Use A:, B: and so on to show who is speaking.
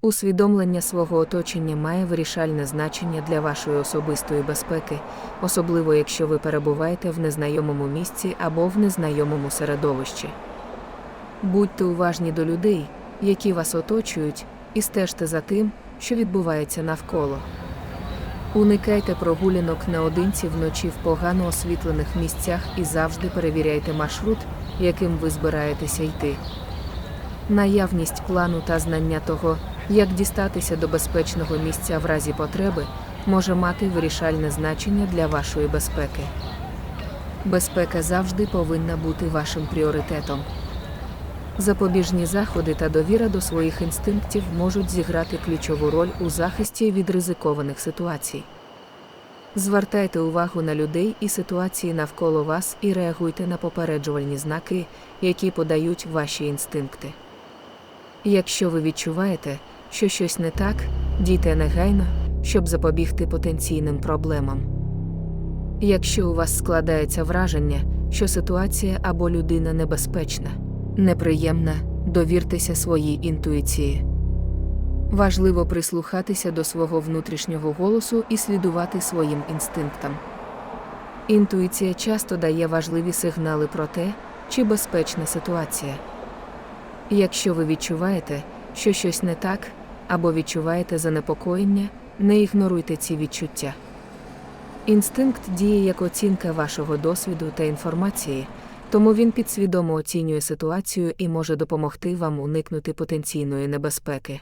A: Усвідомлення свого оточення має вирішальне значення для вашої особистої безпеки, особливо якщо ви перебуваєте в незнайомому місці або в незнайомому середовищі. Будьте уважні до людей, які вас оточують, і стежте за тим, що відбувається навколо. Уникайте прогулянок наодинці вночі в погано освітлених місцях і завжди перевіряйте маршрут, яким ви збираєтеся йти. Наявність плану та знання того, як дістатися до безпечного місця в разі потреби, може мати вирішальне значення для вашої безпеки. Безпека завжди повинна бути вашим пріоритетом. Запобіжні заходи та довіра до своїх інстинктів можуть зіграти ключову роль у захисті від ризикованих ситуацій. Звертайте увагу на людей і ситуації навколо вас і реагуйте на попереджувальні знаки, які подають ваші інстинкти. Якщо ви відчуваєте, що щось не так, дійте негайно, щоб запобігти потенційним проблемам. Якщо у вас складається враження, що ситуація або людина небезпечна, неприємна, довіртеся своїй інтуїції. Важливо прислухатися до свого внутрішнього голосу і слідувати своїм інстинктам. Інтуїція часто дає важливі сигнали про те, чи безпечна ситуація. Якщо ви відчуваєте, що щось не так, або відчуваєте занепокоєння, не ігноруйте ці відчуття. Інстинкт діє як оцінка вашого досвіду та інформації, тому він підсвідомо оцінює ситуацію і може допомогти вам уникнути потенційної небезпеки.